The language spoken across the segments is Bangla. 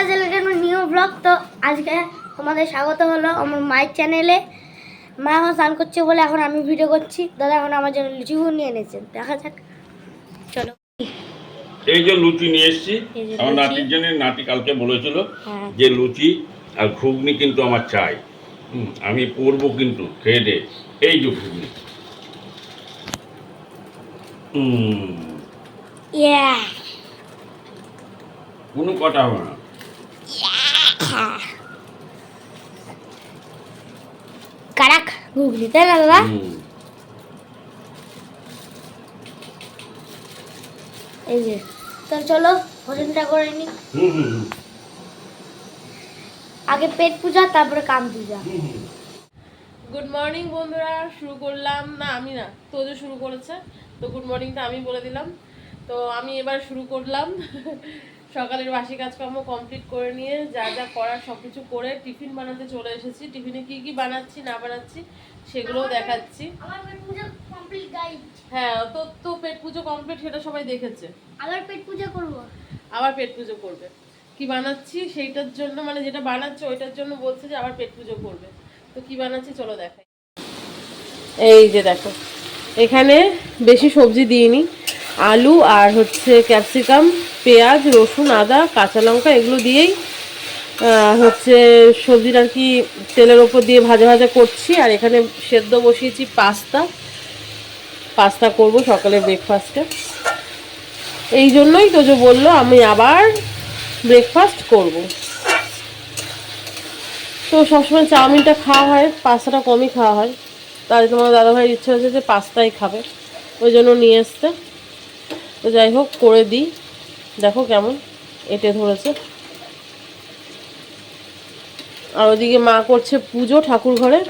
আজকের নিউ ব্লগ তো আজকে তোমাদের স্বাগত হলো আমার মায়ের চ্যানেলে মা এখন স্নান করছে বলে এখন আমি ভিডিও করছি। দাদা এখন আমার জন্য লিচু নিয়ে এনেছেন দেখা যাক। চলো। এই যে লুচি নিয়ে এসেছি। আমার নাতির জন্য নাতি কালকে বলেছিল হ্যাঁ। যে লুচি আর ঘুগনি কিন্তু আমার চাই। আমি করব কিন্তু খেয়ে দে। এই যে ঘুগনি। কোনো কথা হবে না। কারাক ঘুগলি তাই না দাদা এই যে তো চলো ভোজনটা করে নি আগে পেট পূজা তারপরে কাম পূজা। গুড মর্নিং বন্ধুরা শুরু করলাম না আমি না তোজো শুরু করেছে। তো গুড মর্নিংটা আমি বলে দিলাম। তো আমি এবার শুরু করলাম। সকালের বাসি কাজকর্ম কমপ্লিট করে নিয়ে যা যা করার সব কিছু করে টিফিন বানাতে চলে এসেছি। টিফিনে কি কি বানাচ্ছি না বানাচ্ছি সেগুলোও দেখাচ্ছি। আমার পেট পূজা কমপ্লিট গাইড হ্যাঁ তো তো পেট পুজো কমপ্লিট সেটা সবাই দেখেছে। আবার পেট পূজা করব? আবার পেট পুজো করবে। কি বানাচ্ছি সেইটার জন্য মানে যেটা বানাচ্ছে ওইটার জন্য বলছে যে আবার পেট পুজো করবে। তো কি বানাচ্ছি চলো দেখাই। এই যে দেখো এখানে বেশি সবজি দিইনি। আলু আর হচ্ছে ক্যাপসিকাম, পেঁয়াজ, রসুন, আদা, কাঁচা লঙ্কা এগুলো দিয়েই হচ্ছে সবজিটা আর কি তেলের ওপর দিয়ে ভাজা ভাজা করছি। আর এখানে সেদ্ধ বসিয়েছি পাস্তা। পাস্তা করব সকালে ব্রেকফাস্টে এই জন্যই তো যে বলল, আমি আবার ব্রেকফাস্ট করব। তো সবসময় চাউমিনটা খাওয়া হয়, পাস্তাটা কমই খাওয়া হয়। তাই তোমার দাদাভাইয়ের ইচ্ছা হয়েছে যে পাস্তাই খাবে। ওই জন্য নিয়ে এসতে তো যাই হোক, করে দিই। দেখো কেমন এটে ধরেছে। আর ওদিকে মা করছে পুজো ঠাকুর ঘরে।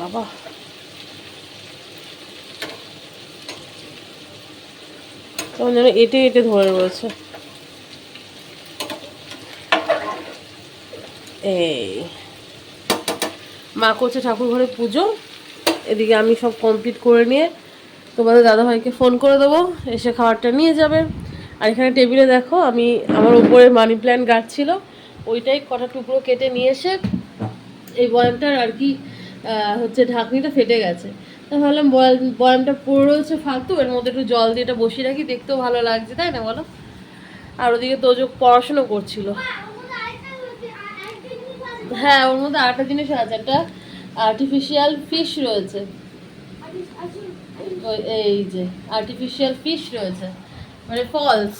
বাবা। কেমন যেন এটে এটে ধরে রয়েছে। এই। মা করছে ঠাকুর ঘরে পুজো। এদিকে আমি সব কমপ্লিট করে নিয়ে তোমাদের দাদাভাইকে ফোন করে দেবো, এসে খাবারটা নিয়ে যাবে। আর এখানে টেবিলে দেখো, আমি আমার উপরে মানি প্ল্যান্ট গাছ ছিল, ওইটাই কটা টুকরো কেটে নিয়ে এসে এই বয়ামটার আর কি হচ্ছে ঢাকনিটা ফেটে গেছে। তা ভাবলাম বয়াম- বয়ামটা পুরো রয়েছে ফালতু, এর মধ্যে একটু জল দিয়ে এটা বসিয়ে রাখি, দেখতেও ভালো লাগছে, তাই না বলো? আর ওদিকে তো তোজো পড়াশুনো করছিল। হ্যাঁ ওর মধ্যে আরেকটা জিনিস আছে, একটা আর্টিফিশিয়াল ফিশ রয়েছে। এই যে আর্টিফিশিয়াল ফিশ রয়েছে। মানে ফলস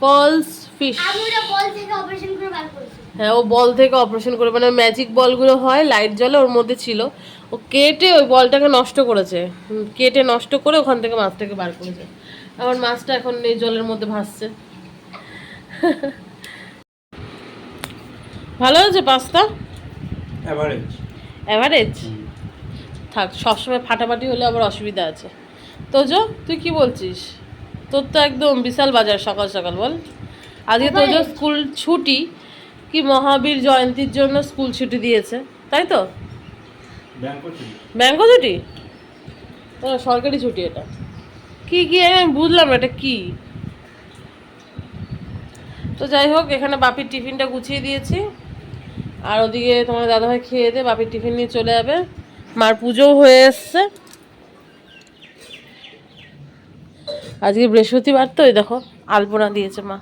ফলস ফিশ আমি ওটা বল থেকে অপারেশন করে বার করেছি। হ্যাঁ ও বল থেকে অপারেশন করে মানে ম্যাজিক বলগুলো হয় লাইট জ্বলে ওর মধ্যে ছিল। ও কেটে ওই বলটাকে নষ্ট করেছে। কেটে নষ্ট করে ওখান থেকে মাছটাকে বার করেছে। আমার মাছটা এখন এই জলের মধ্যে ভাসছে। ভালো হয়েছে পাস্তা? অ্যাভারেজ থাক সবসময় ফাটাফাটি হলে আবার অসুবিধা আছে। তোজো তুই কি বলছিস? তোর তো একদম বিশাল বাজার সকাল সকাল বল। আজকে তোজো স্কুল ছুটি কি মহাবীর জয়ন্তীর জন্য স্কুল ছুটি দিয়েছে তাই তো? ব্যাংক ছুটি। সরকারি ছুটি এটা। কি কি আমি বুঝলাম না এটা কি? তো যাই হোক এখানে বাপির টিফিনটা গুছিয়ে দিয়েছি। আর ওদিকে তোমার দাদাভাই খেয়ে দে বাপির টিফিন নিয়ে চলে যাবে। মার পুজোও হয়ে এসছে। আজকে বৃহস্পতিবার তো ওই দেখো আলপনা দিয়েছে মা।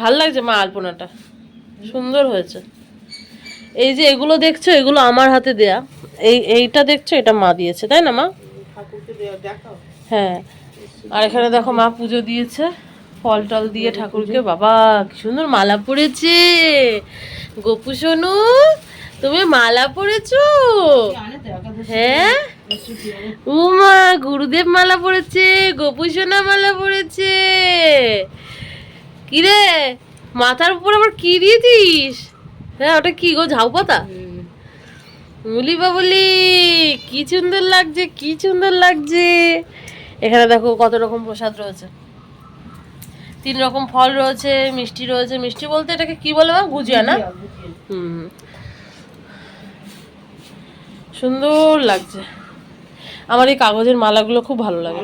ভালো লাগছে মা আলপনাটা। সুন্দর হয়েছে। এই যে এগুলো দেখছ এগুলো আমার হাতে দেয়া। এই এইটা দেখছ এটা মা দিয়েছে তাই না মা? হ্যাঁ। আর এখানে দেখো মা পুজো দিয়েছে। ফল টল দিয়ে ঠাকুরকে বাবা কি সুন্দর মালা পড়েছে গোপু সোনু তুমি মালা পড়েছো হ্যাঁ? উমা গুরুদেব মালা পড়েছে গোপু সোনা মালা পড়েছে কিরে মাথার উপর আবার কি দিয়েছিস হ্যাঁ ওটা কি গো ঝাউ পাতা? মুলি বাবলি কি সুন্দর লাগছে কি সুন্দর লাগছে। এখানে দেখো কত রকম প্রসাদ রয়েছে। তিন রকম ফল রয়েছে মিষ্টি রয়েছে মিষ্টি বলতে এটাকে কি বলে মা গুজিয়া না? হুম সুন্দর লাগছে। আমার এই কাগজের মালাগুলো খুব ভালো লাগে।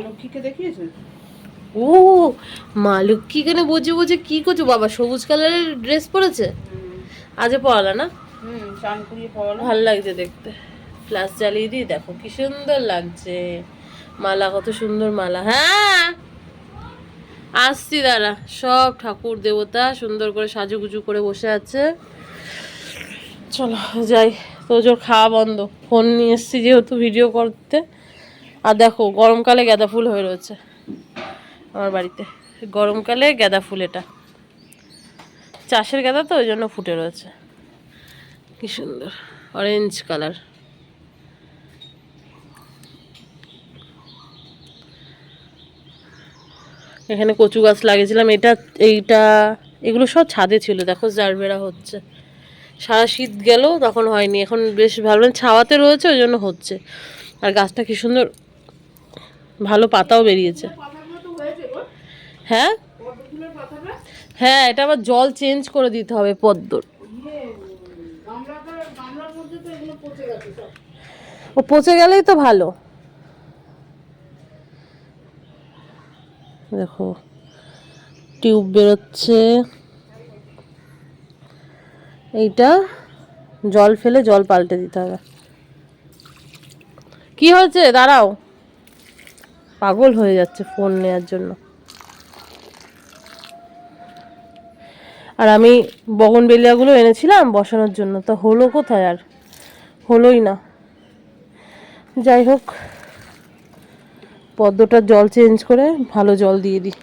ও মা লক্ষ্মী এখানে বসে বসে কি করছ বাবা? সবুজ কালারের ড্রেস পরেছে? আজে পড়ালা না? ভালো লাগছে দেখতে। ফ্ল্যাশ জ্বালিয়ে দিই দেখো কি সুন্দর লাগছে। মালা কত সুন্দর মালা হ্যাঁ? আসছি, দাঁড়া। সব ঠাকুর, দেবতা সুন্দর করে সাজুগুজু করে বসে আছে। চলো, যাই। তোজোর খাওয়া বন্ধ। ফোন নিয়ে এসছি যেহেতু ভিডিও করতে। আর দেখো, গরমকালে গাঁদা ফুল হয়ে রয়েছে আমার বাড়িতে। গরমকালে গাঁদা ফুল এটা। চাষের গাঁদা তো ওই জন্য ফুটে রয়েছে। কি সুন্দর। অরেঞ্জ কালার এখানে কচু গাছ লাগিয়েছিলাম, এটা, এইটা, এগুলো সব ছাদে ছিল, দেখো জারবেরা হচ্ছে। সারা শীত গেল, তখন হয়নি, এখন বেশ ভালো মানে ছাওয়াতে রয়েছে, ওই জন্য হচ্ছে। আর গাছটা কি সুন্দর, ভালো পাতাও বেরিয়েছে। হ্যাঁ? হ্যাঁ এটা আবার জল চেঞ্জ করে দিতে হবে পদ্মর। ও পচে গেলেই তো ভালো। দেখো, টিউব বেরোচ্ছে। এইটা জল ফেলে জল পাল্টে দিতে হবে। কি হয়েছে? দাঁড়াও। পাগল হয়ে যাচ্ছে ফোন নেওয়ার জন্য। আর আমি বগনবেলিয়াগুলো এনেছিলাম বসানোর জন্য, তা হলো কোথায় আর? হলোই না। যাই হোক। পদ্মটার জল চেঞ্জ করে ভালো জল দিয়ে দিই।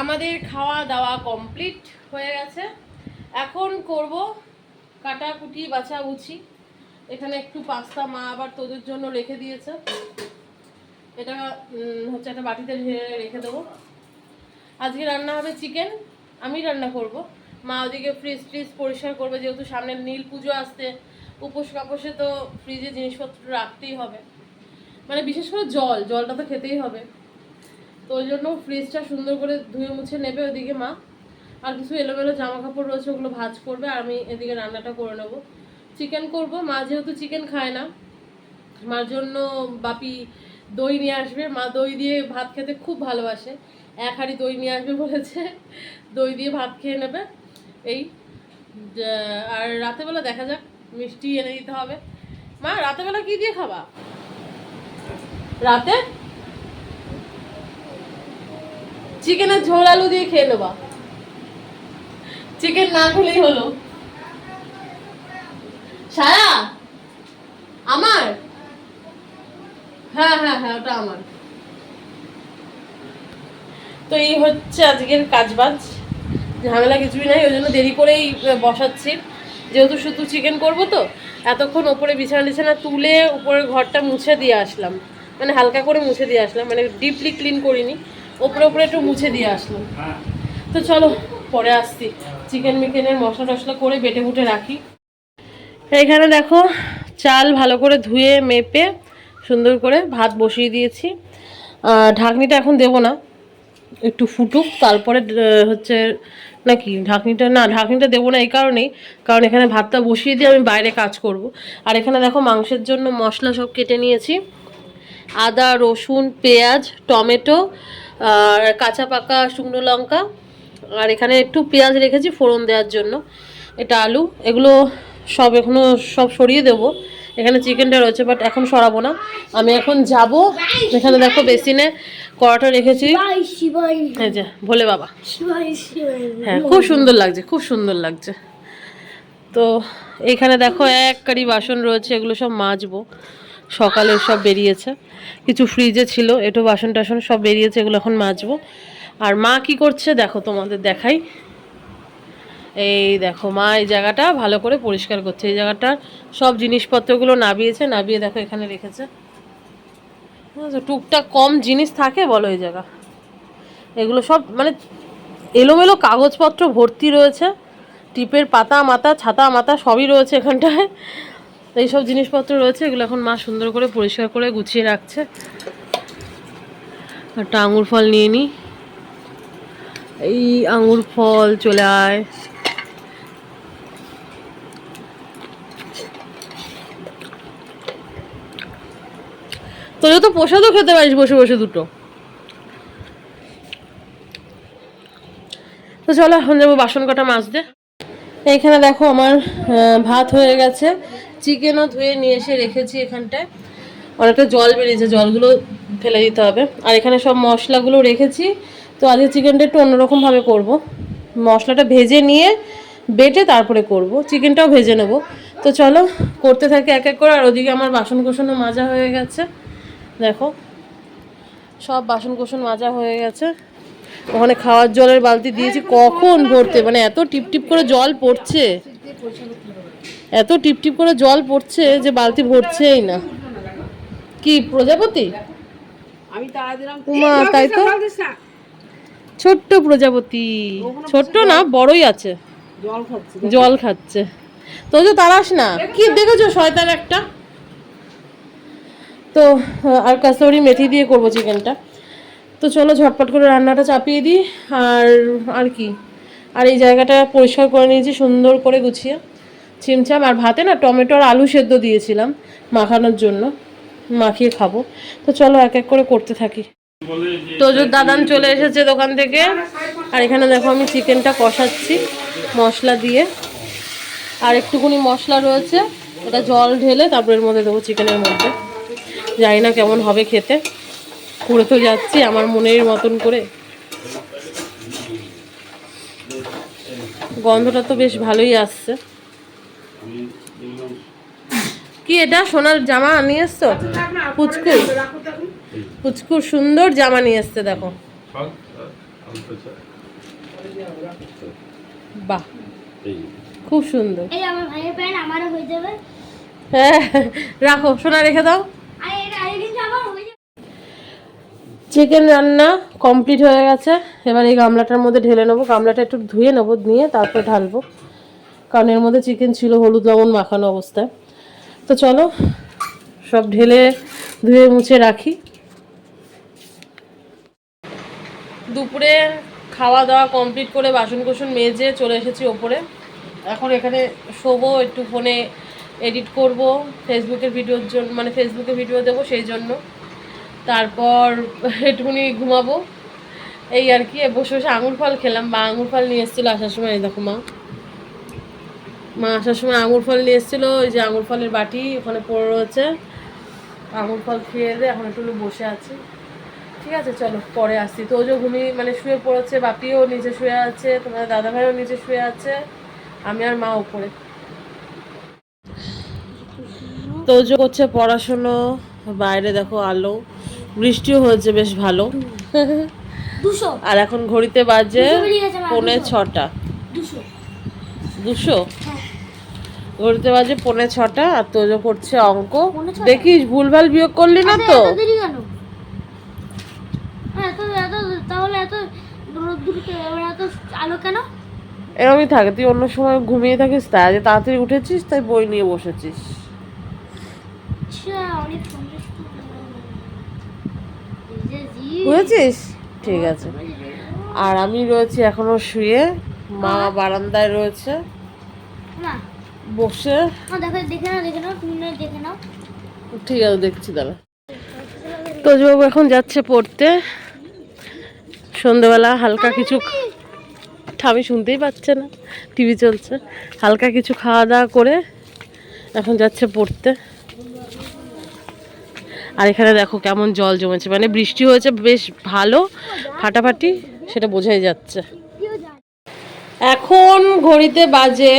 আমাদের খাওয়া দাওয়া কমপ্লিট হয়ে গেছে। এখন করব কাটাকুটি উছি এখানে একটু পাস্তা মা আবার তোদের জন্য রেখে দিয়েছে। এটা হচ্ছে একটা বাটিতে ঢেলে রেখে দেবো। আজকে রান্না হবে চিকেন, আমি রান্না করব। মা ওদিকে ফ্রিজ ট্রিজ পরিষ্কার করবে, যেহেতু সামনে নীল পুজো আসতে উপোস কাপোসে তো ফ্রিজে জিনিসপত্র রাখতেই হবে। মানে বিশেষ করে জল, জলটা তো খেতেই হবে। তো ওই জন্য ফ্রিজটা সুন্দর করে ধুয়ে মুছে নেবে ওদিকে মা। আর কিছু এলোমেলো জামা কাপড় রয়েছে, ওগুলো ভাজ করবে, আর আমি এদিকে রান্নাটা করে নেব। চিকেন করব, মা যেহেতু চিকেন খায় না, মার জন্য বাপি দই নিয়ে আসবে। মা দই দিয়ে ভাত খেতে খুব ভালোবাসে। এক হাঁড়ি দই নিয়ে আসবে বলেছে, দই দিয়ে ভাত খেয়ে নেবে। এই আর রাতেবেলা দেখা যাক, মিষ্টি এনে দিতে হবে। মা, রাতেবেলা কি দিয়ে খাবা? রাতে? চিকেনের ঝোল আলু দিয়ে খেয়ে নেবা। চিকেন না খেলেই হলো। সায়া? আমার? হ্যাঁ হ্যাঁ হ্যাঁ ওটা আমার। তো এই হচ্ছে আজকের কাজবাজ। ঝামেলা কিছুই নাই, ওই জন্য দেরি করেই বসাচ্ছি। যেহেতু শুধু চিকেন করব তো, এতক্ষণ ওপরে বিছানা টিছানা তুলে উপরে ঘরটা মুছে দিয়ে আসলাম। মানে হালকা করে মুছে দিয়ে আসলাম মানে ডিপলি ক্লিন করিনি ওপরে ওপরে একটু মুছে দিয়ে আসলাম। তো চলো পরে আসছি। চিকেন মিকেনের মশলা টশলা করে বেটে বুটে রাখি। এইখানে দেখো চাল ভালো করে ধুয়ে মেপে সুন্দর করে ভাত বসিয়ে দিয়েছি। ঢাকনিটা এখন দেবো না একটু ফুটুক তারপরে হচ্ছে নাকি ঢাকনিটা না ঢাকনিটা দেবো না এই কারণেই কারণ এখানে ভাতটা বসিয়ে দিয়ে আমি বাইরে কাজ করব। আর এখানে দেখো মাংসের জন্য মশলা সব কেটে নিয়েছি। আদা রসুন পেঁয়াজ টমেটো আর কাঁচা পাকা শুকনো লঙ্কা আর এখানে একটু পেঁয়াজ রেখেছি ফোড়ন দেওয়ার জন্য। এটা আলু এগুলো সব এখনও সব সরিয়ে দেবো। এখানে চিকেনটা রয়েছে বাট এখন সরাবো না। আমি এখন যাব এখানে দেখো বেসিনে কড়াটা রেখেছি। ভোলে বাবা। হ্যাঁ খুব সুন্দর লাগছে খুব সুন্দর লাগছে। তো এখানে দেখো এক কারি বাসন রয়েছে এগুলো সব মাজবো। সকালে সব বেরিয়েছে। কিছু ফ্রিজে ছিল, এটো বাসন টাসন সব বেরিয়েছে, এগুলো এখন মাজবো। আর মা কি করছে দেখো তোমাদের দেখাই। এই দেখো মা এই জায়গাটা ভালো করে পরিষ্কার করছে। এই জায়গাটা সব জিনিসপত্রগুলো নাবিয়েছে, নাবিয়ে দেখো এখানে রেখেছে। বুঝেছ? টুকটাক কম জিনিস থাকে বলো এই জায়গা। এগুলো সব মানে এলোমেলো কাগজপত্র ভর্তি রয়েছে। টিপের পাতা, মাথা, ছাতা, মাথা সবই রয়েছে এখানটায়। এইসব জিনিসপত্র রয়েছে, এগুলো এখন মা সুন্দর করে পরিষ্কার করে গুছিয়ে রাখছে। একটা আঙুর ফল নিয়ে নিই এই আঙুর ফল চলে আয়। তোরা তো প্রসাদও খেতে পারিস বসে বসে দুটো। তো চলো, এখন যাব বাসন কটা মাজতে। এইখানে দেখো আমার ভাত হয়ে গেছে। চিকেনও ধুয়ে নিয়ে এসে রেখেছি এখানটায়। অনেকটা জল বেরিয়েছে, জলগুলো ফেলে দিতে হবে। আর এখানে সব মশলাগুলো রেখেছি। তো আজকে চিকেনটা একটু অন্যরকমভাবে করব। মশলাটা ভেজে নিয়ে বেটে তারপরে করব। চিকেনটাও ভেজে নেব। তো চলো, করতে থাকি এক এক করে। আর ওদিকে আমার বাসন কোসনও মাজা হয়ে গেছে। দেখো, সব বাসন কোসন মাজা হয়ে গেছে। ওখানে খাওয়ার জলের বালতি দিয়েছি। কখন ভরতে? মানে এত টিপ টিপ করে জল পড়ছে। এত টিপ টিপ করে জল পড়ছে যে বালতি ভরছেই না। কি প্রজাপতি? আমি উমা তাই তো? ছোট্ট প্রজাপতি ছোট্ট না বড়ই আছে। জল খাচ্ছে। তো যে তারাস না কি দেখেছ? শয়তান একটা? তো আর কাসৌরি মেথি দিয়ে করব চিকেনটা। তো চলো ঝটপট করে রান্নাটা চাপিয়ে দিই। আর আর কি? আর এই জায়গাটা পরিষ্কার করে নিয়েছি সুন্দর করে গুছিয়ে। চিমচাম আর ভাতে না টমেটো আর আলু সেদ্ধ দিয়েছিলাম মাখানোর জন্য। মাখিয়ে খাব। তো চলো এক এক করে করতে থাকি। তোজোর দাদান চলে এসেছে দোকান থেকে। আর এখানে দেখো আমি চিকেনটা কষাচ্ছি মশলা দিয়ে। আর একটুকুনি মশলা রয়েছে, ওটা জল ঢেলে তারপর এর মধ্যে দেবো চিকেনের মধ্যে। জানি না কেমন হবে খেতে। করে তো যাচ্ছি আমার মনের মতন করে। গন্ধটা তো বেশ ভালোই আসছে। কি এটা? সোনার জামা নিয়ে এসছো? পুচকুর। পুচকুর সুন্দর জামা নিয়ে এসছে দেখো। বাহ। খুব সুন্দর। হয়ে হ্যাঁ রাখো সোনা রেখে দাও। চিকেন রান্না কমপ্লিট হয়ে গেছে। এবার এই গামলাটার মধ্যে ঢেলে নেব। গামলাটা একটু ধুয়ে নেব নিয়ে তারপর ঢালবো। কারণ এর মধ্যে চিকেন ছিল, হলুদ লবণ মাখানো অবস্থায়। তো চলো, সব ঢেলে ধুয়ে মুছে রাখি। দুপুরে খাওয়া দাওয়া কমপ্লিট করে বাসন কোসন মেজে চলে এসেছি ওপরে। এখন এখানে শোবো, একটু ফোনে এডিট করব ফেসবুকের ভিডিওর জন্য মানে ফেসবুকে ভিডিও দেবো সেই জন্য। তারপর একটুখানি ঘুমাবো। এই আর কি বসে বসে আঙুর ফল খেলাম। বা আঙুর ফল নিয়ে এসেছিল আসার সময় দেখো মা। মা আসার সময় আঙুর ফল নিয়ে এসেছিল ওই যে আঙুর ফলের বাটি ওখানে পড়ে রয়েছে। আঙুর ফল খেয়ে দিয়ে এখন একটু বসে আছি। ঠিক আছে চলো পরে আসছি। তো যে ঘুমিয়ে মানে শুয়ে পড়েছে বাপিও নিচে শুয়ে আছে তোমার দাদাভাইও নিচে শুয়ে আছে আমি আর মা উপরে। তোজো করছে পড়াশুনো বাইরে দেখো আলো বৃষ্টিও হয়েছে বেশ ভালো। আর এখন ঘড়িতে বাজে পৌনে ছটা। দুশো। দুশো? হ্যাঁ। ঘড়িতে বাজে পৌনে ছটা আর তোজো করছে অঙ্ক? দেখিস ভুলভাল বিয়োগ করলি না তো। হ্যাঁ, এরকমই থাকে তুই অন্য সময় ঘুমিয়ে থাকিস তাই আজ তাড়াতাড়ি উঠেছিস তাই বই নিয়ে বসেছিস। বুঝেছিস ঠিক আছে। আর আমি রয়েছি এখনও শুয়ে মা বারান্দায় রয়েছে। না। বসে। দেখে নাও দেখে নাও তুমি দেখে নাও। ঠিক আছে দেখছি দাঁড়া। তোজবাবু এখন যাচ্ছে পড়তে। সন্ধ্যেবেলা হালকা কিছু ঠামি শুনতেই পাচ্ছে না। টিভি চলছে। হালকা কিছু খাওয়া দাওয়া করে এখন যাচ্ছে পড়তে। আর এখানে দেখো কেমন জল জমেছে। মানে বৃষ্টি হয়েছে বেশ ভালো। ফাটাফাটি সেটা বোঝাই যাচ্ছে। এখন ঘড়িতে বাজে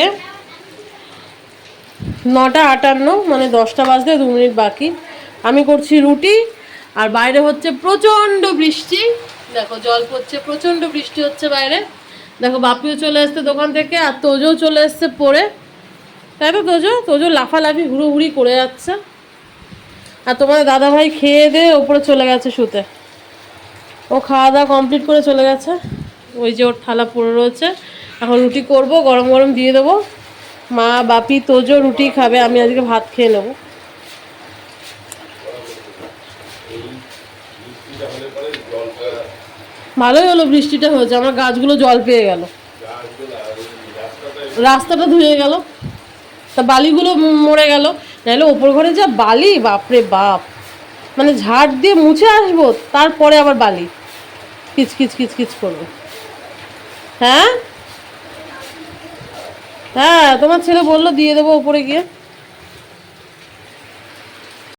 নটা আটান্ন মানে দশটা বাজতে দু মিনিট বাকি। আমি করছি রুটি, আর বাইরে হচ্ছে প্রচণ্ড বৃষ্টি। দেখো, জল পড়ছে, প্রচণ্ড বৃষ্টি হচ্ছে বাইরে। দেখো, বাপিও চলে এসছে দোকান থেকে, আর তোজও চলে এসছে পরে তাই তো তোজো? তোজো লাফালাফি, হুড়োহুড়ি করে যাচ্ছে। আর তোমাদের দাদাভাই খেয়ে দিয়ে ওপরে চলে গেছে শুতে। ও খাওয়া দাওয়া কমপ্লিট করে চলে গেছে। ওই যে ওর থালা পড়ে রয়েছে। এখন রুটি করব, গরম গরম দিয়ে দেবো। মা, বাপি, তোজো রুটি খাবে, আমি আজকে ভাত খেয়ে নেব। ভালোই হলো বৃষ্টিটা হয়েছে, আমার গাছগুলো জল পেয়ে গেল। রাস্তাটা ধুয়ে গেল, তা বালিগুলো মরে গেল, নাহলে ওপর ঘরে যা বালি, বাপরে বাপ। মানে ঝাড় দিয়ে মুছে আসব, তারপরে আবার বালি। কিচ কিচ কিচ কিচ করবে। হ্যাঁ? হ্যাঁ তোমার ছেলে বলল দিয়ে দেবো ওপরে গিয়ে।